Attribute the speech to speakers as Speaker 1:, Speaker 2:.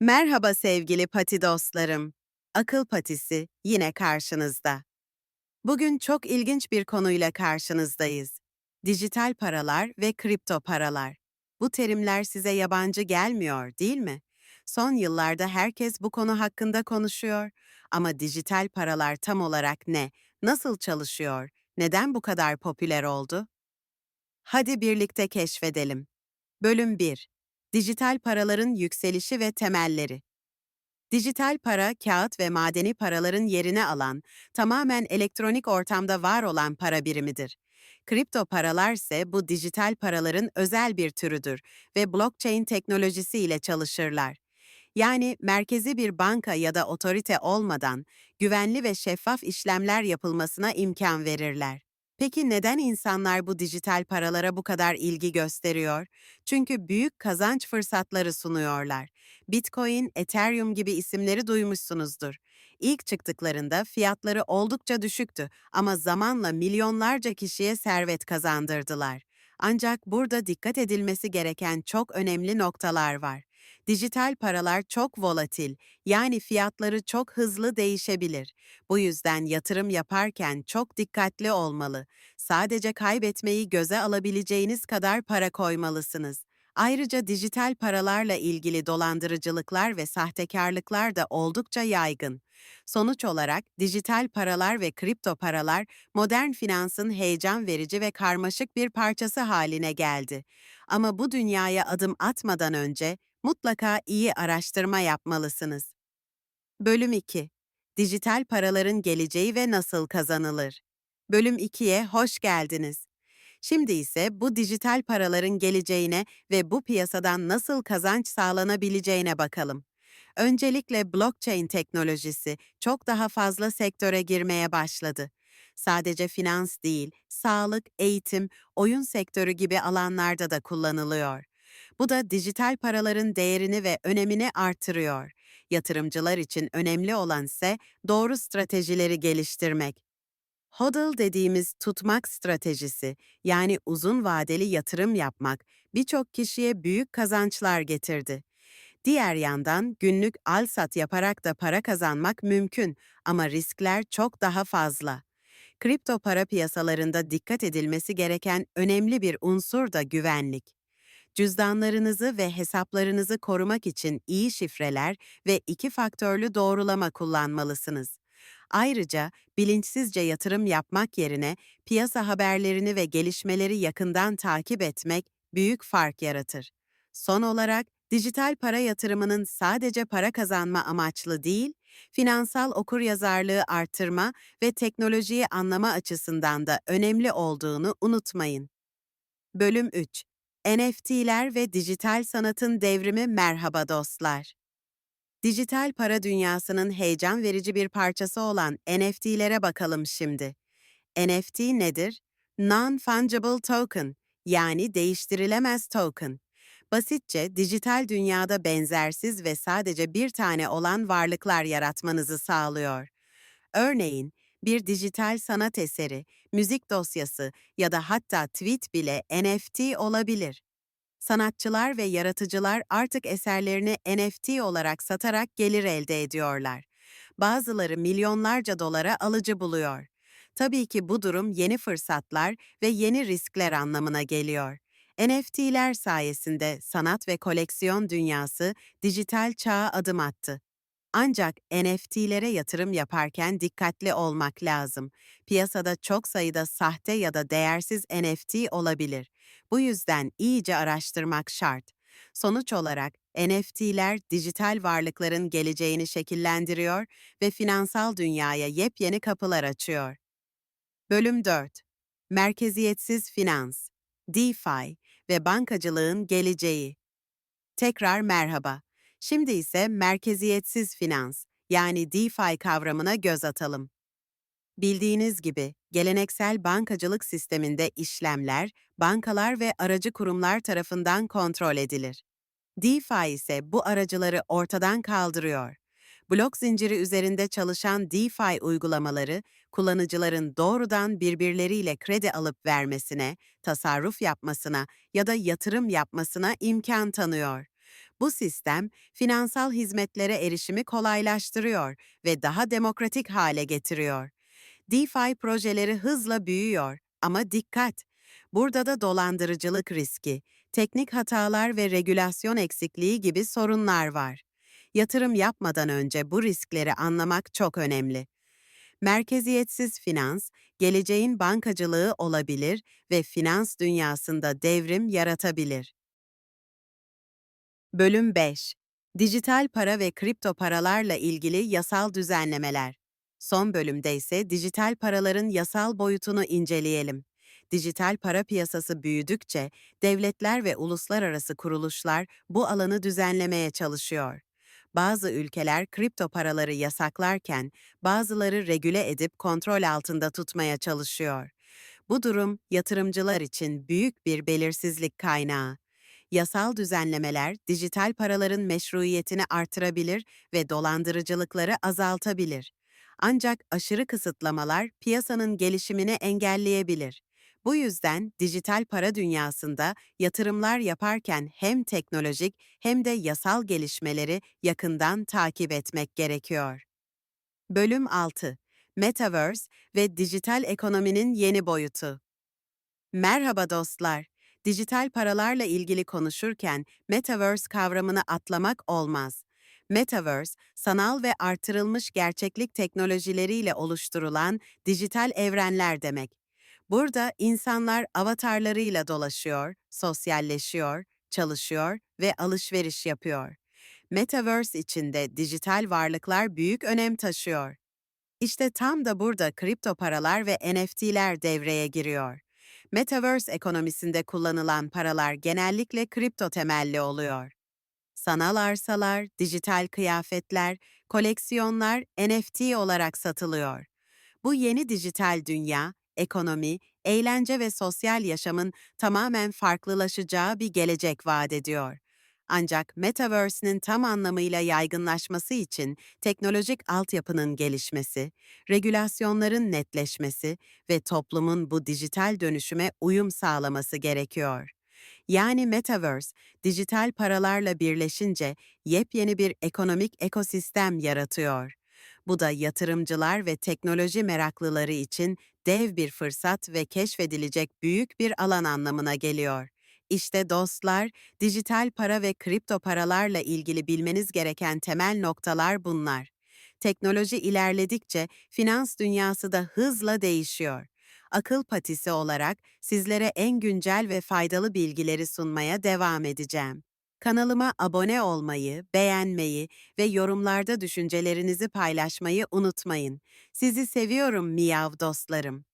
Speaker 1: Merhaba sevgili pati dostlarım. Akıl Patisi yine karşınızda. Bugün çok ilginç bir konuyla karşınızdayız. Dijital paralar ve kripto paralar. Bu terimler size yabancı gelmiyor, değil mi? Son yıllarda herkes bu konu hakkında konuşuyor. Ama dijital paralar tam olarak ne? Nasıl çalışıyor? Neden bu kadar popüler oldu? Hadi birlikte keşfedelim. Bölüm 1. Dijital paraların yükselişi ve temelleri. Dijital para, kağıt ve madeni paraların yerini alan, tamamen elektronik ortamda var olan para birimidir. Kripto paralar ise bu dijital paraların özel bir türüdür ve blockchain teknolojisi ile çalışırlar. Yani merkezi bir banka ya da otorite olmadan güvenli ve şeffaf işlemler yapılmasına imkan verirler. Peki neden insanlar bu dijital paralara bu kadar ilgi gösteriyor? Çünkü büyük kazanç fırsatları sunuyorlar. Bitcoin, Ethereum gibi isimleri duymuşsunuzdur. İlk çıktıklarında fiyatları oldukça düşüktü ama zamanla milyonlarca kişiye servet kazandırdılar. Ancak burada dikkat edilmesi gereken çok önemli noktalar var. Dijital paralar çok volatil, yani fiyatları çok hızlı değişebilir. Bu yüzden yatırım yaparken çok dikkatli olmalı. Sadece kaybetmeyi göze alabileceğiniz kadar para koymalısınız. Ayrıca dijital paralarla ilgili dolandırıcılıklar ve sahtekarlıklar da oldukça yaygın. Sonuç olarak dijital paralar ve kripto paralar modern finansın heyecan verici ve karmaşık bir parçası haline geldi. Ama bu dünyaya adım atmadan önce mutlaka iyi araştırma yapmalısınız. Bölüm 2. Dijital paraların geleceği ve nasıl kazanılır? Bölüm 2'ye hoş geldiniz. Şimdi ise bu dijital paraların geleceğine ve bu piyasadan nasıl kazanç sağlanabileceğine bakalım. Öncelikle blockchain teknolojisi çok daha fazla sektöre girmeye başladı. Sadece finans değil, sağlık, eğitim, oyun sektörü gibi alanlarda da kullanılıyor. Bu da dijital paraların değerini ve önemini artırıyor. Yatırımcılar için önemli olan ise doğru stratejileri geliştirmek. HODL dediğimiz tutmak stratejisi, yani uzun vadeli yatırım yapmak, birçok kişiye büyük kazançlar getirdi. Diğer yandan günlük al-sat yaparak da para kazanmak mümkün ama riskler çok daha fazla. Kripto para piyasalarında dikkat edilmesi gereken önemli bir unsur da güvenlik. Cüzdanlarınızı ve hesaplarınızı korumak için iyi şifreler ve iki faktörlü doğrulama kullanmalısınız. Ayrıca bilinçsizce yatırım yapmak yerine piyasa haberlerini ve gelişmeleri yakından takip etmek büyük fark yaratır. Son olarak dijital para yatırımının sadece para kazanma amaçlı değil, finansal okuryazarlığı artırma ve teknolojiyi anlama açısından da önemli olduğunu unutmayın. Bölüm 3 NFT'ler ve dijital sanatın devrimi merhaba dostlar. Dijital para dünyasının heyecan verici bir parçası olan NFT'lere bakalım şimdi. NFT nedir? Non-fungible token, yani değiştirilemez token. Basitçe dijital dünyada benzersiz ve sadece bir tane olan varlıklar yaratmanızı sağlıyor. Örneğin, bir dijital sanat eseri, müzik dosyası ya da hatta tweet bile NFT olabilir. Sanatçılar ve yaratıcılar artık eserlerini NFT olarak satarak gelir elde ediyorlar. Bazıları milyonlarca dolara alıcı buluyor. Tabii ki bu durum yeni fırsatlar ve yeni riskler anlamına geliyor. NFT'ler sayesinde sanat ve koleksiyon dünyası dijital çağa adım attı. Ancak NFT'lere yatırım yaparken dikkatli olmak lazım. Piyasada çok sayıda sahte ya da değersiz NFT olabilir. Bu yüzden iyice araştırmak şart. Sonuç olarak NFT'ler dijital varlıkların geleceğini şekillendiriyor ve finansal dünyaya yepyeni kapılar açıyor. Bölüm 4. Merkeziyetsiz finans, DeFi ve bankacılığın geleceği. Tekrar merhaba. Şimdi ise merkeziyetsiz finans, yani DeFi kavramına göz atalım. Bildiğiniz gibi, geleneksel bankacılık sisteminde işlemler, bankalar ve aracı kurumlar tarafından kontrol edilir. DeFi ise bu aracıları ortadan kaldırıyor. Blok zinciri üzerinde çalışan DeFi uygulamaları, kullanıcıların doğrudan birbirleriyle kredi alıp vermesine, tasarruf yapmasına ya da yatırım yapmasına imkan tanıyor. Bu sistem finansal hizmetlere erişimi kolaylaştırıyor ve daha demokratik hale getiriyor. DeFi projeleri hızla büyüyor ama dikkat! Burada da dolandırıcılık riski, teknik hatalar ve regülasyon eksikliği gibi sorunlar var. Yatırım yapmadan önce bu riskleri anlamak çok önemli. Merkeziyetsiz finans, geleceğin bankacılığı olabilir ve finans dünyasında devrim yaratabilir. Bölüm 5 Dijital para ve kripto paralarla ilgili yasal düzenlemeler. Son bölümde ise dijital paraların yasal boyutunu inceleyelim. Dijital para piyasası büyüdükçe devletler ve uluslararası kuruluşlar bu alanı düzenlemeye çalışıyor. Bazı ülkeler kripto paraları yasaklarken bazıları regüle edip kontrol altında tutmaya çalışıyor. Bu durum yatırımcılar için büyük bir belirsizlik kaynağı. Yasal düzenlemeler dijital paraların meşruiyetini artırabilir ve dolandırıcılıkları azaltabilir. Ancak aşırı kısıtlamalar piyasanın gelişimini engelleyebilir. Bu yüzden dijital para dünyasında yatırımlar yaparken hem teknolojik hem de yasal gelişmeleri yakından takip etmek gerekiyor. Bölüm 6 Metaverse ve dijital ekonominin yeni boyutu. Merhaba dostlar. Dijital paralarla ilgili konuşurken Metaverse kavramını atlamak olmaz. Metaverse, sanal ve artırılmış gerçeklik teknolojileriyle oluşturulan dijital evrenler demek. Burada insanlar avatarlarıyla dolaşıyor, sosyalleşiyor, çalışıyor ve alışveriş yapıyor. Metaverse içinde dijital varlıklar büyük önem taşıyor. İşte tam da burada kripto paralar ve NFT'ler devreye giriyor. Metaverse ekonomisinde kullanılan paralar genellikle kripto temelli oluyor. Sanal arsalar, dijital kıyafetler, koleksiyonlar NFT olarak satılıyor. Bu yeni dijital dünya, ekonomi, eğlence ve sosyal yaşamın tamamen farklılaşacağı bir gelecek vaat ediyor. Ancak Metaverse'nin tam anlamıyla yaygınlaşması için teknolojik altyapının gelişmesi, regülasyonların netleşmesi ve toplumun bu dijital dönüşüme uyum sağlaması gerekiyor. Yani Metaverse, dijital paralarla birleşince yepyeni bir ekonomik ekosistem yaratıyor. Bu da yatırımcılar ve teknoloji meraklıları için dev bir fırsat ve keşfedilecek büyük bir alan anlamına geliyor. İşte dostlar, dijital para ve kripto paralarla ilgili bilmeniz gereken temel noktalar bunlar. Teknoloji ilerledikçe finans dünyası da hızla değişiyor. Akıl patisi olarak sizlere en güncel ve faydalı bilgileri sunmaya devam edeceğim. Kanalıma abone olmayı, beğenmeyi ve yorumlarda düşüncelerinizi paylaşmayı unutmayın. Sizi seviyorum miyav dostlarım.